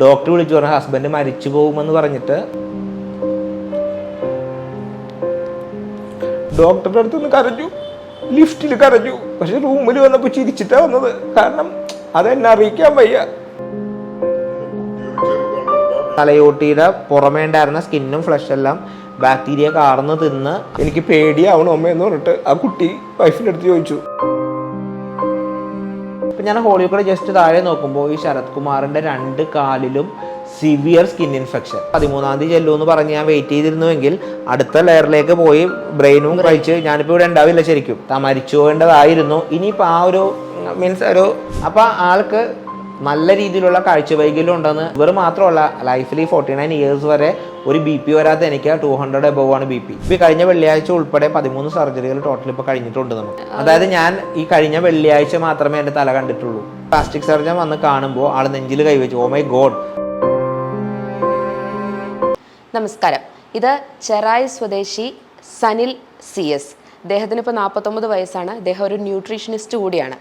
Doctor വിളിച്ചു പറഞ്ഞു husband മരിച്ചു പോകുമെന്ന് പറഞ്ഞിട്ട്. ഡോക്ടറുടെ അടുത്ത് നിന്ന് കരഞ്ഞു. ലിഫ്റ്റിൽ കരഞ്ഞു. പക്ഷെ റൂമിൽ വന്നപ്പോൾ ചിരിച്ചിട്ടാ വന്നത്. കാരണം അതെന്നെ അറിയിക്കാൻ വയ്യ. തലയോട്ടിയുടെ പുറമേ ഉണ്ടായിരുന്ന സ്കിന്നും ഫ്ലഷ് എല്ലാം ബാക്ടീരിയ കാർന്ന് തിന്ന് എനിക്ക് പേടിയാവണം അമ്മ എന്ന് പറഞ്ഞിട്ട് ആ കുട്ടി വൈഫിന്റെ അടുത്ത് ചോദിച്ചു. ഇപ്പം ഞാൻ ഹോളിവുഡിൽ ജസ്റ്റ് താഴെ നോക്കുമ്പോൾ ഈ ശരത് കുമാറിന്റെ രണ്ട് കാലിലും സിവിയർ സ്കിൻ ഇൻഫെക്ഷൻ പതിമൂന്നാം തീയതി ചെല്ലു എന്ന് പറഞ്ഞ് ഞാൻ വെയിറ്റ് ചെയ്തിരുന്നുവെങ്കിൽ അടുത്ത ലെയറിലേക്ക് പോയി ബ്രെയിനും കഴിച്ച് ഞാനിപ്പോൾ ഇവിടെ ഉണ്ടാവില്ല ശരിക്കും. താ മരിച്ചു പോകേണ്ടതായിരുന്നു. ഇനിയിപ്പോൾ ആ ഒരു മീൻസ് ഒരു അപ്പോൾ ആൾക്ക് നല്ല രീതിയിലുള്ള കാഴ്ചവൈകല്യം ഉണ്ടെന്ന് ഇവർ മാത്രമല്ല ലൈഫിൽ ഈ ഫോർട്ടി നയൻ ഇയേഴ്സ് വരെ ഒരു ബി പി വരാത്ത എനിക്ക് ടു ഹൺഡ്രഡ് എബവ് ആണ് ബി പി ഇപ്പം കഴിഞ്ഞ വെള്ളിയാഴ്ച ഉൾപ്പെടെ പതിമൂന്ന് സർജറികൾ ടോട്ടൽ ഇപ്പോൾ കഴിഞ്ഞിട്ടുണ്ട് നമുക്ക്. അതായത് ഞാൻ ഈ കഴിഞ്ഞ വെള്ളിയാഴ്ച മാത്രമേ എന്റെ തല കണ്ടിട്ടുള്ളൂ. പ്ലാസ്റ്റിക് സർജൻ വന്ന് കാണുമ്പോൾ ആൾ നെഞ്ചിൽ കൈവച്ചു. ഓ മൈ ഗോഡ് നമസ്കാരം. ഇത് ചെറായി സ്വദേശി സനിൽ സി എസ്. അദ്ദേഹത്തിന് ഇപ്പോൾ നാൽപ്പത്തൊമ്പത് വയസ്സാണ്. അദ്ദേഹം ഒരു ന്യൂട്രീഷനിസ്റ്റ് കൂടിയാണ്.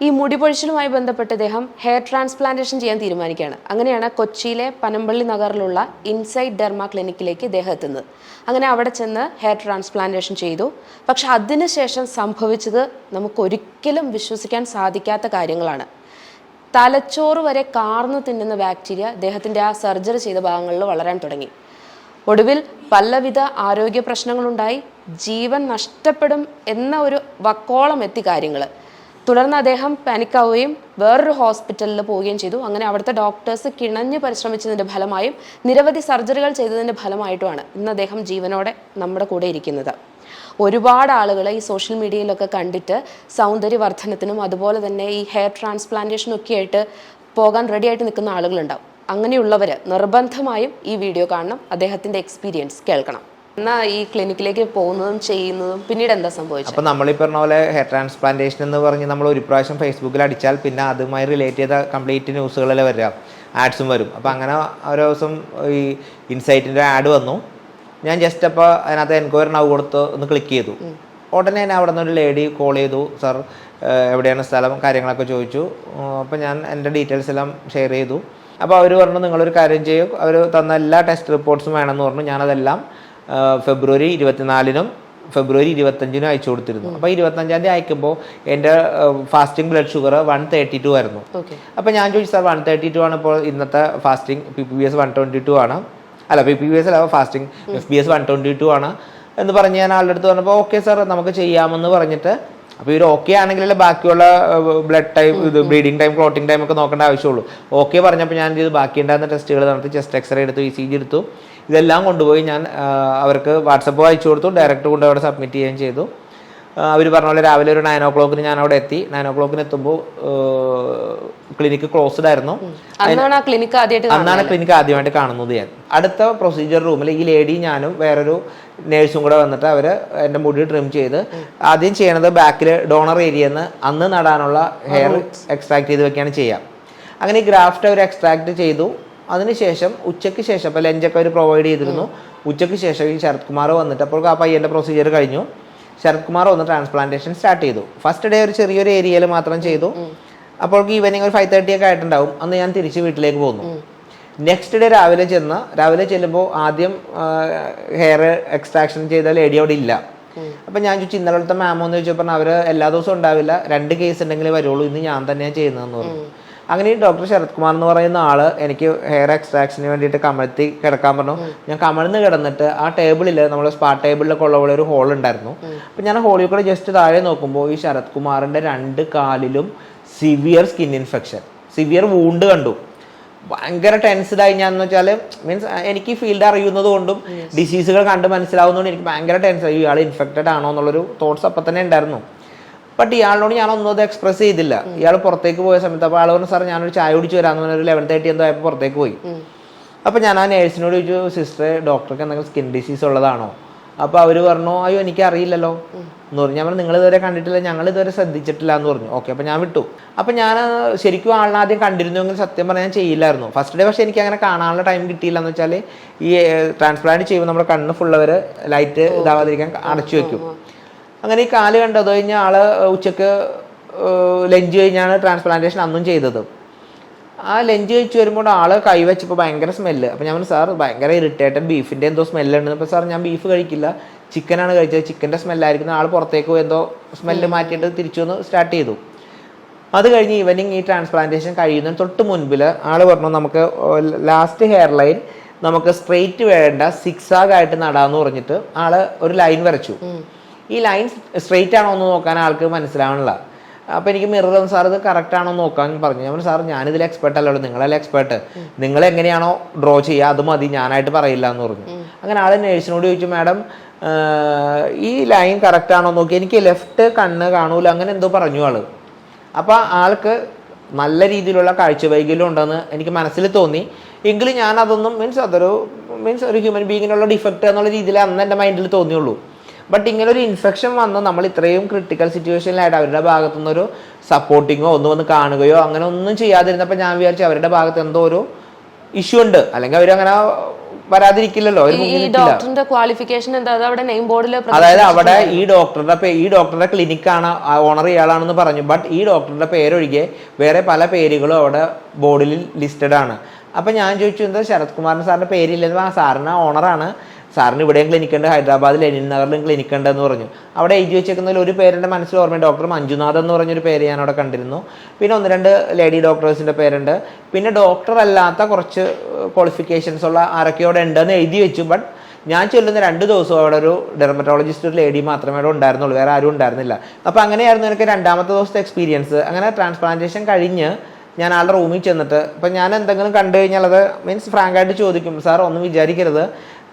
ഈ മുടി പൊഴിച്ചിലുമായി ബന്ധപ്പെട്ട് അദ്ദേഹം ഹെയർ ട്രാൻസ്പ്ലാന്റേഷൻ ചെയ്യാൻ തീരുമാനിക്കുകയാണ്. അങ്ങനെയാണ് കൊച്ചിയിലെ പനമ്പള്ളി നഗറിലുള്ള ഇൻസൈഡ് ഡെർമ ക്ലിനിക്കിലേക്ക് ഇദ്ദേഹം എത്തുന്നത്. അങ്ങനെ അവിടെ ചെന്ന് ഹെയർ ട്രാൻസ്പ്ലാന്റേഷൻ ചെയ്തു. പക്ഷെ അതിനുശേഷം സംഭവിച്ചത് നമുക്കൊരിക്കലും വിശ്വസിക്കാൻ സാധിക്കാത്ത കാര്യങ്ങളാണ്. തലച്ചോറ് വരെ കാർന്നു തിന്നുന്ന ബാക്ടീരിയ അദ്ദേഹത്തിന്റെ ആ സർജറി ചെയ്ത ഭാഗങ്ങളിൽ വളരാൻ തുടങ്ങി. ഒടുവിൽ പലവിധ ആരോഗ്യ പ്രശ്നങ്ങളുണ്ടായി. ജീവൻ നഷ്ടപ്പെടും എന്ന ഒരു വക്കോളം എത്തി കാര്യങ്ങൾ തുടർന്ന് അദ്ദേഹം പാനിക്കാവുകയും വേറൊരു ഹോസ്പിറ്റലിൽ പോവുകയും ചെയ്തു. അങ്ങനെ അവിടുത്തെ ഡോക്ടേഴ്സ് കിണഞ്ഞ് പരിശ്രമിച്ചതിന്റെ ഫലമായും നിരവധി സർജറികൾ ചെയ്തതിന്റെ ഫലമായിട്ടുമാണ് ഇന്ന് അദ്ദേഹം ജീവനോടെ നമ്മുടെ കൂടെ ഇരിക്കുന്നത്. ഒരുപാട് ആളുകൾ ഈ സോഷ്യൽ മീഡിയയിലൊക്കെ കണ്ടിട്ട് സൗന്ദര്യവർദ്ധനത്തിനും അതുപോലെ തന്നെ ഈ ഹെയർ ട്രാൻസ്പ്ലാന്റേഷനും ഒക്കെ ആയിട്ട് പോകാൻ റെഡി ആയിട്ട് നിൽക്കുന്ന ആളുകളുണ്ടാവും. അങ്ങനെയുള്ളവർ നിർബന്ധമായും ഈ വീഡിയോ കാണണം. അദ്ദേഹത്തിന്റെ എക്സ്പീരിയൻസ് കേൾക്കണം. എന്നാൽ ഈ ക്ലിനിക്കിലേക്ക് പോകുന്നതും ചെയ്യുന്നതും പിന്നീട് എന്താ സംഭവിച്ചത്? അപ്പോൾ നമ്മൾ ഈ പറഞ്ഞ പോലെ ഹെയർ ട്രാൻസ്പ്ലാന്റേഷൻ എന്ന് പറഞ്ഞ് നമ്മൾ ഒരു പ്രാവശ്യം ഫേസ്ബുക്കിൽ അടിച്ചാൽ പിന്നെ അതുമായി റിലേറ്റ് ചെയ്ത കംപ്ലീറ്റ് ന്യൂസുകളെല്ലാം വരിക. ആഡ്സും വരും. അപ്പോൾ അങ്ങനെ ഒരു ദിവസം ഈ ഇൻസൈറ്റിന്റെ ആഡ് വന്നു. ഞാൻ ജസ്റ്റ് അപ്പോൾ അതിനകത്ത് എൻക്വയറി നവ് കൊടുത്ത് ഒന്ന് ക്ലിക്ക് ചെയ്തു. ഉടനെ തന്നെ അവിടെ നിന്ന് ഒരു ലേഡി കോൾ ചെയ്തു. സാർ എവിടെയാണ് സ്ഥലം? കാര്യങ്ങളൊക്കെ ചോദിച്ചു. അപ്പോൾ ഞാൻ എന്റെ ഡീറ്റെയിൽസ് എല്ലാം ഷെയർ ചെയ്തു. അപ്പോൾ അവർ പറഞ്ഞു നിങ്ങളൊരു കാര്യം ചെയ്യും. അവർ തന്ന എല്ലാ ടെസ്റ്റ് റിപ്പോർട്ട്സും വേണമെന്ന് പറഞ്ഞു. ഞാനതെല്ലാം ഫെബ്രുവരി ഇരുപത്തിനാലിനും ഫെബ്രുവരി ഇരുപത്തഞ്ചിനും അയച്ചു കൊടുത്തിരുന്നു. അപ്പോൾ ഇരുപത്തഞ്ചാം തീയതി അയക്കുമ്പോൾ എന്റെ fasting blood sugar one thirty two ആയിരുന്നു. അപ്പൊ അപ്പോൾ ഞാൻ ചോദിച്ചു സാർ വൺ തേർട്ടി ടു ആണ് ഇപ്പോൾ ഇന്നത്തെ fasting P P S one twenty two ആണ്. അല്ല പി പി എസ് അല്ല fasting F B S one twenty two ആണ് എന്ന് പറഞ്ഞ് ഞാൻ ആളുടെ അടുത്ത് പറഞ്ഞപ്പോൾ ഓക്കെ സാർ നമുക്ക് ചെയ്യാമെന്ന് പറഞ്ഞിട്ട്. അപ്പോൾ ഇവർ ഓക്കെ ആണെങ്കിലല്ലേ ബാക്കിയുള്ള ബ്ലഡ് ടൈം ഇത് ബ്ലീഡിങ് ടൈം ക്ലോട്ടിംഗ് ടൈം ഒക്കെ നോക്കേണ്ട ആവശ്യമുള്ളൂ. ഓക്കെ പറഞ്ഞപ്പോൾ ഞാൻ ഇത് ബാക്കി ഉണ്ടായിരുന്ന ടെസ്റ്റുകൾ നടത്തി ചെസ്റ്റ് എക്സ്റേ എടുത്തു ഇ സി ജി എടുത്തു. ഇതെല്ലാം കൊണ്ടുപോയി ഞാൻ അവർക്ക് വാട്സപ്പ് അയച്ചു കൊടുത്തു. ഡയറക്റ്റ് കൊണ്ട് അവിടെ സബ്മിറ്റ് ചെയ്യുകയും ചെയ്തു. അവർ പറഞ്ഞ പോലെ രാവിലെ ഒരു നയൻ ഓ ക്ലോക്കിന് ഞാൻ അവിടെ എത്തി. നയൻ ഓ ക്ലോക്കിന് എത്തുമ്പോൾ ക്ലിനിക്ക് ക്ലോസ്ഡ് ആയിരുന്നു. അന്നാണ് ക്ലിനിക്ക് ആദ്യമായിട്ട് അന്നാണ് ക്ലിനിക്ക് ആദ്യമായിട്ട് കാണുന്നത് ഞാൻ. അടുത്ത പ്രൊസീജിയർ റൂമിൽ ഈ ലേഡി ഞാനും വേറൊരു നേഴ്സും കൂടെ വന്നിട്ട് അവർ എന്റെ മുടി ട്രിം ചെയ്ത് ആദ്യം ചെയ്യണത് ബാക്കിൽ ഡോണർ ഏരിയന്ന് അന്ന് നടാനുള്ള ഹെയർ എക്സ്ട്രാക്ട് ചെയ്ത് വെക്കുകയാണ് ചെയ്യുക അങ്ങനെ ഈ ഗ്രാഫ്റ്റ് അവർ എക്സ്ട്രാക്ട് ചെയ്തു. അതിനുശേഷം ഉച്ചയ്ക്ക് ശേഷം ഇപ്പോൾ ലഞ്ചൊക്കെ അവർ പ്രൊവൈഡ് ചെയ്തിരുന്നു. ഉച്ചയ്ക്ക് ശേഷം ഈ ശരത് കുമാർ വന്നിട്ട് അപ്പോൾ ആ പയ്യന്റെ പ്രൊസീജിയർ കഴിഞ്ഞു. ശരത് കുമാർ വന്ന് ട്രാൻസ്പ്ലാന്റേഷൻ സ്റ്റാർട്ട് ചെയ്തു. ഫസ്റ്റ് ഡേ ഒരു ചെറിയൊരു ഏരിയയിൽ മാത്രം ചെയ്തു. അപ്പോൾ ഈവനിങ് ഒരു ഫൈവ് തേർട്ടി ഒക്കെ ആയിട്ടുണ്ടാവും. അന്ന് ഞാൻ തിരിച്ച് വീട്ടിലേക്ക് പോന്നു. നെക്സ്റ്റ് ഡേ രാവിലെ ചെന്ന് രാവിലെ ചെല്ലുമ്പോൾ ആദ്യം ഹെയർ എക്സ്ട്രാക്ഷൻ ചെയ്ത ലേഡി അവിടെ ഇല്ല. അപ്പം ഞാൻ ചോദിച്ചു ഇന്നലത്തെ മാമോ എന്ന് ചോദിച്ചപ്പോൾ അവർ എല്ലാ ദിവസവും ഉണ്ടാവില്ല. രണ്ട് കേസ് ഉണ്ടെങ്കിലേ വരുള്ളൂ. ഇന്ന് ഞാൻ തന്നെയാണ് ചെയ്യുന്നതെന്ന് പറഞ്ഞു. അങ്ങനെ ഈ ഡോക്ടർ ശരത് കുമാർ എന്ന് പറയുന്ന ആൾ എനിക്ക് ഹെയർ എക്സ്ട്രാക്ഷന് വേണ്ടിയിട്ട് കമഴ്ത്തി കിടക്കാൻ പറഞ്ഞു. ഞാൻ കമഴ്ന്ന് കിടന്നിട്ട് ആ ടേബിളിൽ നമ്മൾ സ്പാ ടേബിളിലൊക്കെ ഉള്ള പോലെ ഒരു ഹോൾ ഉണ്ടായിരുന്നു. അപ്പം ഞാൻ ഹോളിൽ കൂടെ ജസ്റ്റ് താഴെ നോക്കുമ്പോൾ ഈ ശരത് കുമാറിന്റെ രണ്ട് കാലിലും severe skin infection severe wound കണ്ടു. ഭയങ്കര ടെൻസ്ഡ് ആയി ഞാൻ എന്ന് വെച്ചാൽ മീൻസ് എനിക്ക് ഫീൽഡ് അറിയുന്നത് കൊണ്ടും ഡിസീസുകൾ കണ്ട് മനസ്സിലാവുന്നതുകൊണ്ട് എനിക്ക് ഭയങ്കര ടെൻസ് ആയി. ഇയാൾ ഇൻഫെക്റ്റഡ് ആണോ എന്നുള്ളൊരു തോട്ട്സ് അപ്പം തന്നെ ഉണ്ടായിരുന്നു. ബട്ട് ഇയാളോട് ഞാൻ ഒന്നും അത് എക്സ്പ്രസ് ചെയ്തില്ല. ഇയാൾ പുറത്തേക്ക് പോയ സമയത്ത് അപ്പോൾ ആൾ പറഞ്ഞു സാർ ഞാനൊരു ചായ കുടിച്ച് വരാമെന്ന് പറഞ്ഞ ഒരു ലെവൻ തേർട്ടി എന്തോ ആയപ്പോൾ പുറത്തേക്ക് പോയി. അപ്പോൾ ഞാൻ ആ നേഴ്സിനോട് ചോദിച്ചു സിസ്റ്റർ ഡോക്ടർക്ക് എന്തെങ്കിലും സ്കിൻ ഡിസീസ് ഉള്ളതാണോ? അപ്പോൾ അവർ പറഞ്ഞു അയ്യോ എനിക്ക് അറിയില്ലല്ലോ എന്ന് പറഞ്ഞു. ഞാൻ പറഞ്ഞു നിങ്ങൾ ഇതുവരെ കണ്ടിട്ടില്ല ഞങ്ങൾ ഇതുവരെ ശ്രദ്ധിച്ചിട്ടില്ല എന്ന് പറഞ്ഞു. ഓക്കെ അപ്പോൾ ഞാൻ വിട്ടു. അപ്പോൾ ഞാൻ ശരിക്കും ആളിനെ ആദ്യം കണ്ടിരുന്നുവെങ്കിൽ സത്യം പറഞ്ഞാൽ ഞാൻ ചെയ്യില്ലായിരുന്നു. ഫസ്റ്റ് ഡേ പക്ഷേ എനിക്ക് അങ്ങനെ കാണാനുള്ള ടൈം കിട്ടിയില്ല എന്ന് വെച്ചാൽ ഈ ട്രാൻസ്പ്ലാന്റ് ചെയ്യുമ്പോൾ നമ്മുടെ കണ്ണ് ഫുള്ളവർ ലൈറ്റ് ഇതാവാതിരിക്കാൻ അടച്ചു വെക്കും. അങ്ങനെ ഈ കാൽ കണ്ടത് കഴിഞ്ഞാൽ ആൾ ഉച്ചയ്ക്ക് ലഞ്ച് കഴിഞ്ഞാണ് ട്രാൻസ്പ്ലാന്റേഷൻ അന്നും ചെയ്തത്. ആ ലഞ്ച് കഴിച്ച് വരുമ്പോൾ ആൾ കൈ വെച്ചപ്പോൾ ഭയങ്കര സ്മെല്ല് അപ്പോൾ ഞാൻ പറഞ്ഞു സാർ ഭയങ്കര ഇറിറ്റേറ്റഡ് ബീഫിന്റെ എന്തോ സ്മെല്ലുണ്ട് അപ്പോൾ സാർ ഞാൻ ബീഫ് കഴിക്കില്ല. ചിക്കനാണ് കഴിച്ചത്. ചിക്കന്റെ സ്മെല്ലായിരിക്കും ആൾ പുറത്തേക്ക് പോയി എന്തോ സ്മെല്ല് മാറ്റിയിട്ട് തിരിച്ചു വന്ന് സ്റ്റാർട്ട് ചെയ്തു. അത് കഴിഞ്ഞ് ഈവനിങ് ഈ ട്രാൻസ്പ്ലാന്റേഷൻ കഴിയുന്നതിന് തൊട്ട് മുൻപിൽ ആൾ പറഞ്ഞു നമുക്ക് ലാസ്റ്റ് ഹെയർ ലൈൻ നമുക്ക് സ്ട്രെയിറ്റ് വേണ്ട സിക്സാഗ് ആയിട്ട് നടാന്ന് പറഞ്ഞിട്ട് ആൾ ഒരു ലൈൻ വരച്ചു. ഈ ലൈൻ സ്ട്രെയിറ്റ് ആണോ എന്ന് നോക്കാൻ ആൾക്ക് മനസ്സിലാവണില്ല. അപ്പോൾ എനിക്ക് മിറർ സാർ ഇത് കറക്റ്റ് ആണോ എന്ന് നോക്കാൻ പറഞ്ഞു. ഞാൻ സാർ ഞാനിതിൽ എക്സ്പെർട്ട് അല്ലല്ലോ നിങ്ങളല്ലേ എക്സ്പെർട്ട് നിങ്ങൾ എങ്ങനെയാണോ ഡ്രോ ചെയ്യുക അത് മതി. ഞാനായിട്ട് പറയില്ല എന്ന് പറഞ്ഞു. അങ്ങനെ ആൾ നേഴ്സിനോട് ചോദിച്ചു മാഡം ഈ ലൈൻ കറക്റ്റ് ആണോ നോക്കി. എനിക്ക് ലെഫ്റ്റ് കണ്ണ് കാണൂല. അങ്ങനെ എന്തോ പറഞ്ഞു ആൾ. അപ്പോൾ ആൾക്ക് നല്ല രീതിയിലുള്ള കാഴ്ച വൈകല്യം ഉണ്ടെന്ന് എനിക്ക് മനസ്സിൽ തോന്നി. എങ്കിലും ഞാൻ അതൊന്നും മീൻസ് അതൊരു മീൻസ് ഒരു ഹ്യൂമൻ ബീങ്ങിനുള്ള ഡിഫക്റ്റ് എന്നുള്ള രീതിയിൽ അന്ന് എന്റെ മൈൻഡിൽ തോന്നിയുള്ളൂ. ബട്ട് ഇങ്ങനെ ഒരു ഇൻഫെക്ഷൻ വന്ന് നമ്മൾ ഇത്രയും ക്രിട്ടിക്കൽ സിറ്റുവേഷനിലായിട്ട് അവരുടെ ഭാഗത്തു നിന്നൊരു സപ്പോർട്ടിങ്ങോ ഒന്നും വന്ന് കാണുകയോ അങ്ങനെ ഒന്നും ചെയ്യാതിരുന്നപ്പോൾ ഞാൻ വിചാരിച്ചു അവരുടെ ഭാഗത്ത് എന്തോ ഒരു ഇഷ്യൂ ഉണ്ട്. അല്ലെങ്കിൽ അവരങ്ങനെ വരാതിരിക്കില്ലല്ലോ ഡോക്ടറിന്റെ ക്വാളിഫിക്കേഷൻ എന്താ? അവിടെ നെയിം ബോർഡിൽ അതായത് അവിടെ ഈ ഡോക്ടറുടെ ഈ ഡോക്ടറുടെ ക്ലിനിക്കാണ് ഓണർ ഇയാളാണെന്ന് പറഞ്ഞു. ബട്ട് ഈ ഡോക്ടറുടെ പേരൊഴികെ വേറെ പല പേരുകളും അവിടെ ബോർഡിൽ ലിസ്റ്റഡ് ആണ്. അപ്പൊ ഞാൻ ചോദിച്ചു എന്താ ശരത് കുമാറിന് സാറിന്റെ പേരില്ലെന്ന് ആ സാറിന് ഓണറാണ് സാറിന് ഇവിടെയും ക്ലിനിക്ക് ഉണ്ട് ഹൈദരാബാദിൽ ലെനിൻ നഗറിലും ക്ലിനിക്ക് ഉണ്ട് എന്ന് പറഞ്ഞു. അവിടെ എഴുതി വെച്ചേക്കുന്നതിൽ ഒരു പേരെന്റെ മനസ്സിൽ ഓർമ്മയുണ്ട്. ഡോക്ടർ മഞ്ജുനാഥ് എന്ന് പറഞ്ഞൊരു പേര് ഞാൻ അവിടെ കണ്ടിരുന്നു. പിന്നെ ഒന്ന് രണ്ട് ലേഡി ഡോക്ടേഴ്സിന്റെ പേരുണ്ട്. പിന്നെ ഡോക്ടർ അല്ലാത്ത കുറച്ച് ക്വാളിഫിക്കേഷൻസ് ഉള്ള ആരൊക്കെ അവിടെ ഉണ്ടെന്ന് എഴുതി വെച്ചു. ബട്ട് ഞാൻ ചൊല്ലുന്ന രണ്ട് ദിവസം അവിടെ ഒരു ഡെർമറ്റോളജിസ്റ്റ് ഒരു ലേഡി മാത്രമേ അവിടെ ഉണ്ടായിരുന്നുള്ളൂ. വേറെ ആരും ഉണ്ടായിരുന്നില്ല. അപ്പോൾ അങ്ങനെയായിരുന്നു എനിക്ക് രണ്ടാമത്തെ ദിവസത്തെ എക്സ്പീരിയൻസ് അങ്ങനെ ട്രാൻസ്പ്ലാന്റേഷൻ കഴിഞ്ഞ് ഞാൻ ആളുടെ റൂമിൽ ചെന്നിട്ട് ഇപ്പം ഞാൻ എന്തെങ്കിലും കണ്ടു കഴിഞ്ഞാൽ അത് മീൻസ് ഫ്രാങ്കായിട്ട് ചോദിക്കും സാർ ഒന്നും വിചാരിക്കരുത്.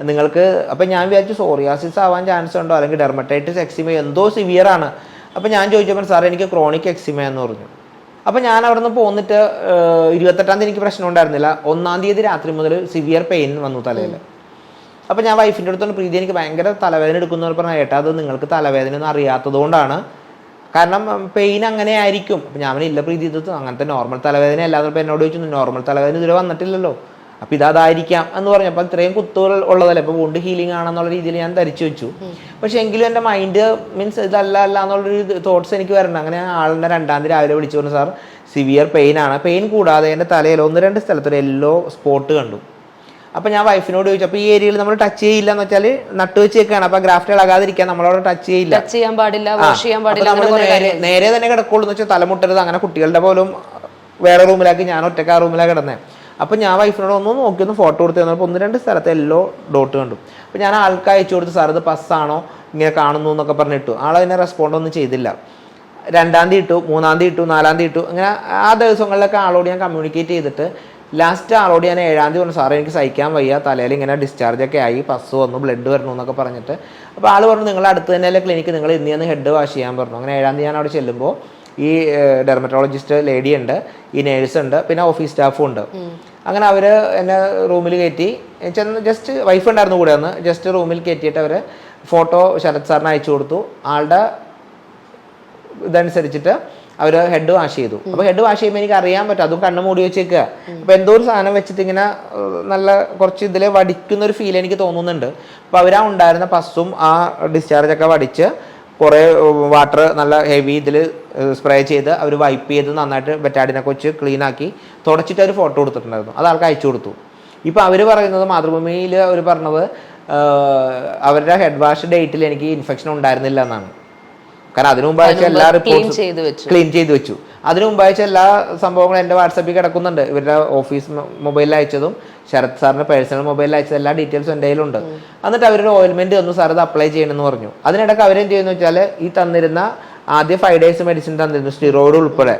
നിങ്ങൾക്ക് അപ്പം ഞാൻ വിചാരിച്ചു സോറിയാസിസ് ആവാൻ ചാൻസ് ഉണ്ടോ? അല്ലെങ്കിൽ ഡെർമറ്റൈറ്റിസ് എക്സിമ എന്തോ സിവിയർ ആണ്. അപ്പം ഞാൻ ചോദിച്ചപ്പോൾ സാർ എനിക്ക് ക്രോണിക് എക്സിമ എന്ന് പറഞ്ഞു. അപ്പം ഞാൻ അവിടെ നിന്ന് പോന്നിട്ട് ഇരുപത്തെട്ടാം തീയതി എനിക്ക് പ്രശ്നം ഉണ്ടായിരുന്നില്ല. ഒന്നാം തീയതി രാത്രി മുതൽ സിവിയർ പെയിൻ വന്നു തലയിൽ. അപ്പം ഞാൻ വൈഫിന്റെ അടുത്തോണ്ട് പ്രീതി എനിക്ക് ഭയങ്കര തലവേദന എടുക്കുന്നവർ പറഞ്ഞു ഏട്ടാ അത് നിങ്ങൾക്ക് തലവേദന ഒന്നും അറിയാത്തത് കൊണ്ടാണ് കാരണം പെയിൻ അങ്ങനെ ആയിരിക്കും. അപ്പം ഞാൻ ഇല്ല പ്രീതി ഇത് അങ്ങനത്തെ നോർമൽ തലവേദന അല്ലാതെ ഇപ്പം എന്നോട് ചോദിച്ചു നോർമൽ തലവേദന ഇതുവരെ വന്നിട്ടില്ലല്ലോ. അപ്പം ഇതായിരിക്കാം എന്ന് പറഞ്ഞപ്പോൾ ഇത്രയും കുത്തുകൾ ഉള്ളതല്ലേ? ഇപ്പോൾ വുണ്ട് ഹീലിംഗ് ആണെന്നുള്ള രീതിയിൽ ഞാൻ ധരിച്ചു വെച്ചു. പക്ഷെ എങ്കിലും എന്റെ മൈൻഡ് മീൻസ് ഇതല്ല അല്ല എന്നുള്ളൊരു തോട്ട്സ് എനിക്ക് വരണം അങ്ങനെ ആളിനെ രണ്ടാം തീയതി രാവിലെ വിളിച്ചു പറഞ്ഞു സാർ സിവിയർ പെയിൻ ആണ്. പെയിൻ കൂടാതെ എന്റെ തലയിൽ ഒന്ന് രണ്ട് സ്ഥലത്തൊരു യെല്ലോ സ്പോട്ട് കണ്ടു. അപ്പൊ ഞാൻ വൈഫിനോട് ചോദിച്ചു അപ്പോൾ ഈ ഏരിയയിൽ നമ്മൾ ടച്ച് ചെയ്യില്ല എന്ന് വെച്ചാൽ നട്ട് വെച്ചേക്കാണ്. അപ്പൊ ഗ്രാഫ്റ്റ് ഇളകാതിരിക്കാൻ നമ്മളവിടെ ടച്ച് ചെയ്യില്ല. ടച്ച് ചെയ്യാൻ പാടില്ല വാഷ് ചെയ്യാൻ പാടില്ല നേരെ തന്നെ കിടക്കുള്ളൂ എന്ന് വെച്ചാൽ തലമുട്ടരുത് അങ്ങനെ കുട്ടികളുടെ പോലും വേറെ റൂമിലാക്കി ഞാൻ ഒറ്റയ്ക്ക് ആ റൂമിലാണ് കിടന്നേ. അപ്പൊ ഞാൻ വൈഫിനോട് ഒന്ന് നോക്കി ഒന്ന് ഫോട്ടോ എടുത്ത് തന്നപ്പോൾ ഒന്ന് രണ്ട് സ്ഥലത്ത് എല്ലോ ഡോട്ട് കണ്ടു. അപ്പൊ ഞാൻ ആൾക്ക് അയച്ചു കൊടുത്ത് സാർ ഇത് പസ്സാണോ? ഇങ്ങനെ കാണുന്നു എന്നൊക്കെ പറഞ്ഞിട്ടു. ആളതിനെ റെസ്പോണ്ട് ഒന്നും ചെയ്തില്ല. രണ്ടാം തീയതി ഇട്ടു മൂന്നാം തീയതി ഇട്ടു നാലാം തീയതി ഇട്ടു. അങ്ങനെ ആ ദിവസങ്ങളിലൊക്കെ ആളോട് ഞാൻ കമ്മ്യൂണിക്കേറ്റ് ചെയ്തിട്ട് ലാസ്റ്റ് ആളോട് ഞാൻ ഏഴാം തീയതി പറഞ്ഞു സാറേ എനിക്ക് സഹിക്കാൻ വയ്യ. തലയിൽ ഇങ്ങനെ ഡിസ്ചാർജ് ഒക്കെ ആയി. പസ് വന്നു ബ്ലഡ് വരണു എന്നൊക്കെ പറഞ്ഞിട്ട്. അപ്പോൾ ആൾ പറഞ്ഞു നിങ്ങൾ അടുത്ത് തന്നെയല്ലേ ക്ലിനിക്ക് നിങ്ങൾ ഇന്ന് തന്നെ ഹെഡ് വാഷ് ചെയ്യാൻ പറഞ്ഞു. അങ്ങനെ ഏഴാം തീയതി ഞാൻ അവിടെ ചെല്ലുമ്പോൾ ഈ ഡെർമറ്റോളജിസ്റ്റ് ലേഡി ഉണ്ട് ഈ നേഴ്സ് ഉണ്ട് പിന്നെ ഓഫീസ് സ്റ്റാഫും ഉണ്ട്. അങ്ങനെ അവർ എന്നെ റൂമിൽ കയറ്റി ചെന്ന് ജസ്റ്റ് വൈഫ് ഉണ്ടായിരുന്നു കൂടെ ഒന്ന് ജസ്റ്റ് റൂമിൽ കയറ്റിയിട്ട് അവർ ഫോട്ടോ ശരത് സാറിന് അയച്ചു കൊടുത്തു. ആളുടെ ഇതനുസരിച്ചിട്ട് അവർ ഹെഡ് വാഷ് ചെയ്തു. അപ്പോൾ ഹെഡ് വാഷ് ചെയ്യുമ്പോൾ എനിക്ക് അറിയാൻ പറ്റും. അതും കണ്ണു മൂടി വെച്ചേക്കുക അപ്പോൾ എന്തോ ഒരു സാധനം വെച്ചിട്ട് ഇങ്ങനെ നല്ല കുറച്ച് ഇതിൽ വടിക്കുന്ന ഒരു ഫീൽ എനിക്ക് തോന്നുന്നുണ്ട്. അപ്പോൾ അവരാ ഉണ്ടായിരുന്ന പസ്സും ആ ഡിസ്ചാർജ് ഒക്കെ വടിച്ച് കുറേ വാട്ടർ നല്ല ഹെവി ഇതിൽ സ്പ്രേ ചെയ്ത് അവർ വൈപ്പ് ചെയ്ത് നന്നായിട്ട് ബെറ്റാഡിനെ കൊച്ച് ക്ലീൻ ആക്കി തുടച്ചിട്ട് അവർ ഫോട്ടോ കൊടുത്തിട്ടുണ്ടായിരുന്നു. അത് ആൾക്ക് അയച്ചു കൊടുത്തു. ഇപ്പോൾ അവർ പറയുന്നത് മാതൃഭൂമിയിൽ അവർ പറഞ്ഞത് അവരുടെ ഹെഡ് വാഷ് ഡേറ്റിൽ എനിക്ക് ഇൻഫെക്ഷൻ ഉണ്ടായിരുന്നില്ല എന്നാണ്. കാരണം അതിനു മുമ്പ് അയച്ച എല്ലാ റിപ്പോർട്ട്സും വെച്ചു. ക്ലീൻ ചെയ്ത് വെച്ചു. അതിനു മുമ്പ് അയച്ച എല്ലാ സംഭവങ്ങളും എന്റെ വാട്സപ്പിൽ കിടക്കുന്നുണ്ട്. ഇവരുടെ ഓഫീസ് മൊബൈലിൽ അയച്ചതും ശരത് സാറിന്റെ പേഴ്സണൽ മൊബൈലിൽ അയച്ച എല്ലാ ഡീറ്റെയിൽസും എന്റെ കയ്യിലുണ്ട്. എന്നിട്ട് അവരൊരു ഓയിൽമെന്റ് തന്നു സാർ അത് അപ്ലൈ ചെയ്യണമെന്ന് പറഞ്ഞു. അതിനിടയ്ക്ക് അവരെന്ത് ചെയ്യുന്നു വെച്ചാൽ ഈ തന്നിരുന്ന ആദ്യ ഫൈവ് ഡേയ്സ് മെഡിസിൻ തന്നിരുന്നു സ്റ്റിറോയിഡ് ഉൾപ്പെടെ.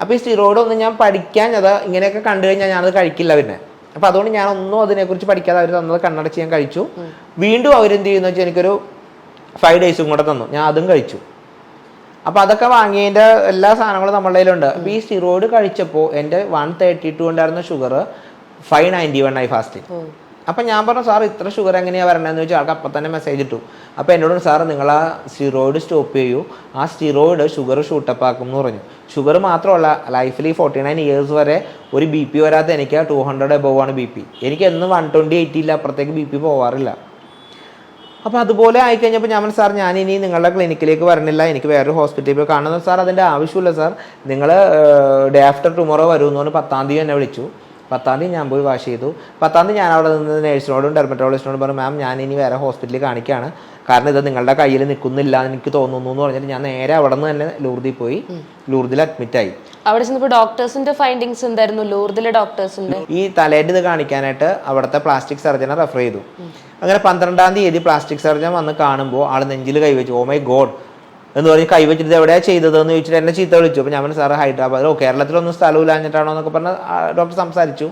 അപ്പോൾ ഈ സ്റ്റിറോയിഡ് ഒന്നും ഞാൻ പഠിക്കാൻ അത് ഇങ്ങനെയൊക്കെ കണ്ടു കഴിഞ്ഞാൽ ഞാനത് കഴിക്കില്ല പിന്നെ. അപ്പോൾ അതുകൊണ്ട് ഞാൻ ഒന്നും അതിനെക്കുറിച്ച് പഠിക്കാതെ അവർ തന്നത് കണ്ണടച്ച് ഞാൻ കഴിച്ചു. വീണ്ടും അവരെന്ത് ചെയ്യുന്നു വെച്ചാൽ എനിക്കൊരു ഫൈവ് ഡേയ്സും കൂടെ തന്നു. ഞാൻ അതും കഴിച്ചു. അപ്പൊ അതൊക്കെ വാങ്ങിയതിന്റെ എല്ലാ സാധനങ്ങളും നമ്മുടെ കയ്യിലുണ്ട്. അപ്പൊ ഈ സ്റ്റിറോയിഡ് കഴിച്ചപ്പോൾ എന്റെ വൺ തേർട്ടി ടു ഉണ്ടായിരുന്ന ഷുഗർ ഫൈവ് നയന്റി വൺ ആയി ഫാസ്റ്റ് അപ്പൊ ഞാൻ പറഞ്ഞു സാർ ഇത്ര ഷുഗർ എങ്ങനെയാ വരണ്ടെന്ന് വെച്ചാൽ ആൾക്ക് അപ്പൊ തന്നെ മെസ്സേജ് ഇട്ടു. അപ്പൊ എന്നോട് സാർ നിങ്ങൾ ആ സ്റ്റിറോയിഡ് സ്റ്റോപ്പ് ചെയ്യൂ. ആ സ്റ്റിറോയിഡ് ഷുഗർ ഷൂട്ടപ്പ് ആക്കും എന്ന് പറഞ്ഞു. ഷുഗർ മാത്രമല്ല ലൈഫിൽ ഈ ഫോർട്ടി നയൻ ഇയേഴ്സ് വരെ ഒരു ബി പി വരാത്ത എനിക്ക് ടു ഹൺഡ്രഡ് എബോവ് ആണ് ബി പി എനിക്ക് എന്നും വൺ ട്വന്റി എയ്റ്റിയിൽ അപ്പുറത്തേക്ക് ബി പി പോവാറില്ല. അപ്പോൾ അതുപോലെ ആയിക്കഴിഞ്ഞപ്പോൾ ഞാൻ സാർ ഞാൻ ഇനി നിങ്ങളുടെ ക്ലിനിക്കിലേക്ക് വരണില്ല. എനിക്ക് വേറൊരു ഹോസ്പിറ്റലിൽ പോയി കാണുന്നു സാർ അതിന്റെ ആവശ്യമില്ല സാർ. നിങ്ങൾ ഡേ ആഫ്റ്റർ ടുമോറോ വരുമെന്ന് പറഞ്ഞ് പത്താം തീയതി എന്നെ വിളിച്ചു. പത്താം തീയതി ഞാൻ പോയി വാഷ് ചെയ്തു. പത്താം തീയതി ഞാൻ അവിടെ നിന്ന് നേഴ്സിനോടും ഡെർമറ്റോളജിസ്റ്റിനോടും പറഞ്ഞു മാം ഞാൻ ഇനി വേറെ ഹോസ്പിറ്റലിൽ കാണിക്കുകയാണ് കാരണം ഇത് നിങ്ങളുടെ കയ്യിൽ നിൽക്കുന്നില്ല എന്ന് എനിക്ക് തോന്നുന്നു എന്ന് പറഞ്ഞിട്ട് ഞാൻ നേരെ അവിടെ നിന്ന് തന്നെ ലൂർദിൽ പോയി. ലൂർദിൽ അഡ്മിറ്റായി അവിടെ ചെന്നപ്പോൾ ഡോക്ടേഴ്സിന്റെ ഫൈൻഡിങ്സ് എന്തായിരുന്നു? ലൂർദിലെ ഡോക്ടേഴ്സിന്റെ ഈ തലേന്റെ ഇത് കാണിക്കാനായിട്ട് അവിടുത്തെ പ്ലാസ്റ്റിക് സർജനെ റെഫർ ചെയ്തു. അങ്ങനെ പന്ത്രണ്ടാം തീയതി പ്ലാസ്റ്റിക് സർജൻ വന്ന് കാണുമ്പോൾ ആൾ നെഞ്ചിൽ കൈവച്ചു. ഓ മൈ ഗോഡ് എന്ന് പറഞ്ഞ് കൈവച്ചിട്ട് എവിടെയാണ് ചെയ്തതെന്ന് ചോദിച്ചിട്ട് എന്നെ ചീത്ത വിളിച്ചു. അപ്പോൾ ഞാൻ സാറ് ഹൈദരാബാദിലോ കേരളത്തിലൊന്നും സ്ഥലമില്ലാഞ്ഞിട്ടാണോ എന്നൊക്കെ പറഞ്ഞ് ഡോക്ടർ സംസാരിച്ചു.